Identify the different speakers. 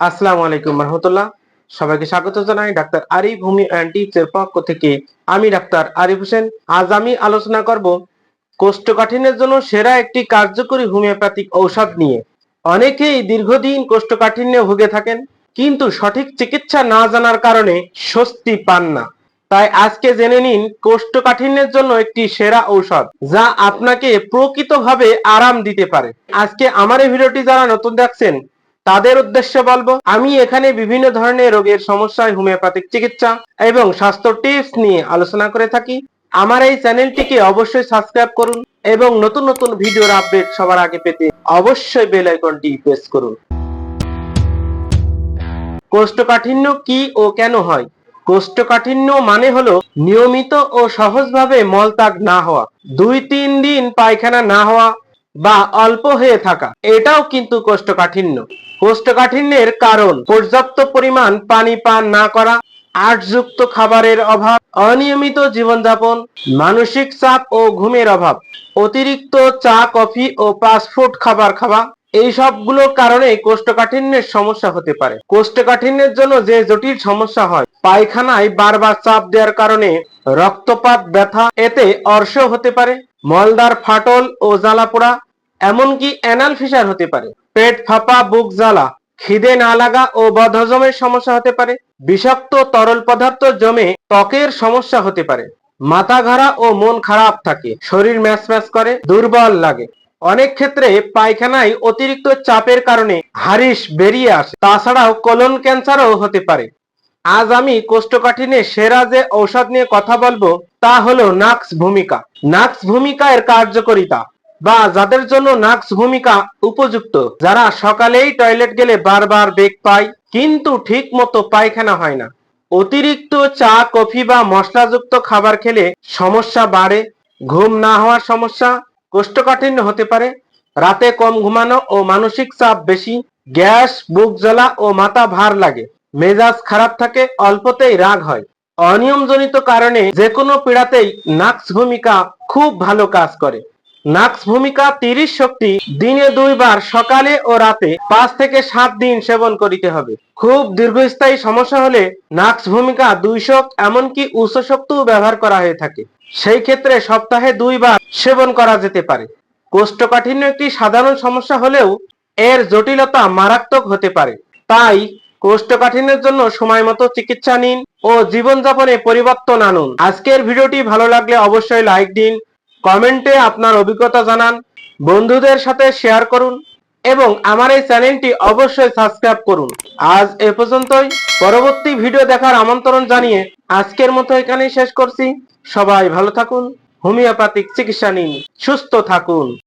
Speaker 1: আসসালামু আলাইকুম রহমতুল্লাহ। সবাইকে স্বাগত জানাই doctor Arif homeo and tips এর পক্ষ থেকে। আমি ডাক্তার আরিফ হোসেন। আজ আমি আলোচনা করব কোষ্ঠকাঠিন্যের জন্য সেরা একটি কার্যকরী হোমিওপ্যাথিক ঔষধ নিয়ে। অনেকেই দীর্ঘদিন কোষ্ঠকাঠিন্যে ভুগে থাকেন, কিন্তু সঠিক চিকিৎসা না জানার কারণে স্বস্তি পান না। তাই আজকে জেনে নিন কোষ্ঠকাঠিন্যের জন্য একটি সেরা ঔষধ, যা আপনাকে প্রকৃতভাবে আরাম দিতে পারে। আজকে আমার এই ভিডিওটি যারা নতুন দেখছেন তাদের উদ্দেশ্যে বলব, আমি এখানে বিভিন্ন ধরনের রোগের সমস্যায় হোমিওপ্যাথিক চিকিৎসা এবং স্বাস্থ্য টিপস নিয়ে আলোচনা করে থাকি। আমার এই চ্যানেলটিকে অবশ্যই সাবস্ক্রাইব করুন এবং নতুন নতুন ভিডিওর আপডেট সবার আগে পেতে অবশ্যই বেল আইকনটি প্রেস করুন। কোষ্ঠকাঠিন্য কি ও কেন হয়? কোষ্ঠকাঠিন্য মানে হলো নিয়মিত ও সহজভাবে মলত্যাগ না হওয়া, দুই তিন দিন পায়খানা না হওয়া বা অল্প হয়ে থাকা, এটাও কিন্তু কোষ্ঠকাঠিন্য। কোষ্ঠকাঠিন্যের কারণ, পর্যাপ্ত পরিমাণ পানি পান না করা আটযুক্ত খাবারের অভাব, অনিয়মিত জীবনযাপন, মানসিক চাপ ও ঘুমের অভাব, অতিরিক্ত চা, কফি ও ফাস্টফুড খাবার খাওয়া, এই সবগুলোর কারণে কোষ্ঠকাঠিন্যের সমস্যা হতে পারে। কোষ্ঠকাঠিন্যের জন্য যে জটিল সমস্যা হয়, পায়খানায় বারবার চাপ দেওয়ার কারণে রক্তপাত, ব্যথা, এতে অর্শ হতে পারে মলদার ফাটল ও জ্বালা পোড়া এমনকি অ্যানাল ফিসার হতে পারে। পেট ফাঁপা, বুক জ্বালা, খিদে না লাগা ও বদহজমের সমস্যা হতে পারে। বিষাক্ত তরল পদার্থ জমে ত্বকের সমস্যা হতে পারে। মাথা ঘাড়া ও মন খারাপ থাকে, শরীর ম্যাচ ম্যাচ করে, দুর্বল লাগে। অনেক ক্ষেত্রে পায়খানায় অতিরিক্ত চাপের কারণে হারিস বেরিয়ে আসে। তাছাড়াও কোলন ক্যান্সারও হতে পারে। আজ আমি কোষ্ঠকাঠিন্যে সেরা যে ঔষধ নিয়ে কথা বলব, তা হলো নাক্স ভূমিকা। নাক্স ভূমিকা এর কার্যকারিতা। বা যাদের জন্য নাক্স ভূমিকা উপযুক্ত, যারা সকালেই টয়লেট গেলে বারবার বেগ পায়, কিন্তু ঠিক মতো পায়খানা হয় না। অতিরিক্ত চা, কফি বা মশলাযুক্ত খাবার খেলে সমস্যা বাড়ে, ঘুম না হওয়ার সমস্যা কোষ্ঠকাঠিন্য হতে পারে, রাতে কম ঘুমানো ও মানসিক চাপ বেশি, গ্যাস, বুক জ্বালা ও মাথা ভার লাগে, মেজাজ খারাপ থাকে, অল্পতেই রাগ হয়। অনিয়মজনিত কারণে যে কোনো পীড়াতেই নাক্স ভূমিকা খুব ভালো কাজ করে। নাক্স ভূমিকা তিরিশ শক্তি দিনে দুইবার সকালে ও রাতে পাঁচ থেকে সাত দিন সেবন করিতে হবে। খুব দীর্ঘস্থায়ী সমস্যা হলে নাক্স ভূমিকা দুইশো এমনকি উচ্চ শক্তিও ব্যবহার করা হয়ে থাকে। সেই ক্ষেত্রে সপ্তাহে দুইবার সেবন করা যেতে পারে। কোষ্ঠকাঠিন্য একটি সাধারণ সমস্যা হলেও এর জটিলতা মারাত্মক হতে পারে। তাই কোষ্ঠকাঠিন্যের জন্য সময় মতো চিকিৎসা নিন ও জীবনযাপনে পরিবর্তন আনুন। আজকের ভিডিওটি ভালো লাগলে অবশ্যই লাইক দিন কমেন্টে আপনার অভিজ্ঞতা জানান, বন্ধুদের সাথে শেয়ার করুন এবং আমার এই চ্যানেলটি অবশ্যই সাবস্ক্রাইব করুন। আজ এ পর্যন্তই। পরবর্তী ভিডিও দেখার আমন্ত্রণ জানিয়ে আজকের মতো এখানেই শেষ করছি। সবাই ভালো থাকুন, হোমিওপ্যাথিক চিকিৎসা নিন, সুস্থ থাকুন।